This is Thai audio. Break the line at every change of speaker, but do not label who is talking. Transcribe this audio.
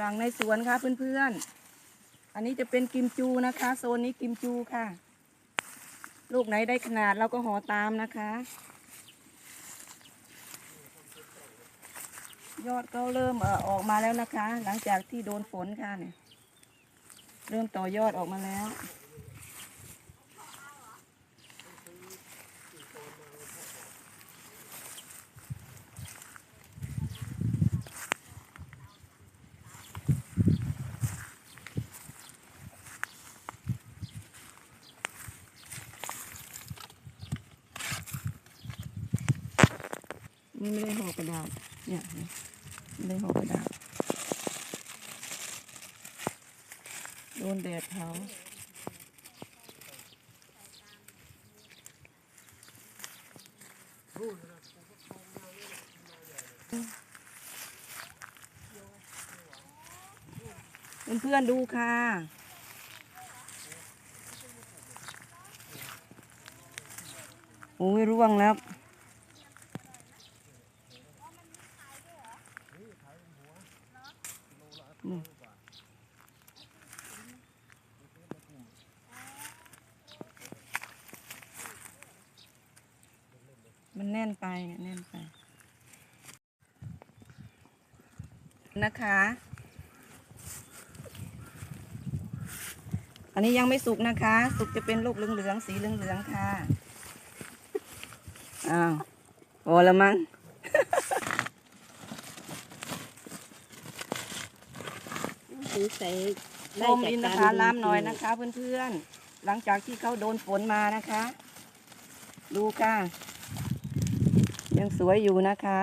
รังในสวนค่ะเพื่อนๆ อันนี้จะเป็นกิมจูนะคะ โซนนี้กิมจูค่ะ ลูกไหนได้ขนาดเราก็ห่อตามนะคะ ยอดก็เริ่มออออกมาแล้วนะคะ หลังจากที่โดนฝนค่ะเนี่ยเริ่มต่อยอดออกมาแล้ว ไม่ได้ห่อกระดาษ เนี่ยไม่ได้ห่อกระดาษ โดนแดดเผาเพื่อนๆดูค่ะ โอ้ยร่วงแล้ว อืมมันแน่นไปเนี่ยแน่นไป นะคะ อันนี้ยังไม่สุกนะคะ สุกจะเป็นลูกเหลืองๆสีเหลืองๆค่ะ อ้าวพอแล้วมั้ง
สงสัย
ลมอินทผลัมหน่อยนะคะ เพื่อนๆ หลังจากที่เขาโดนฝนมานะคะ ดูค่ะ ยังสวยอยู่นะคะ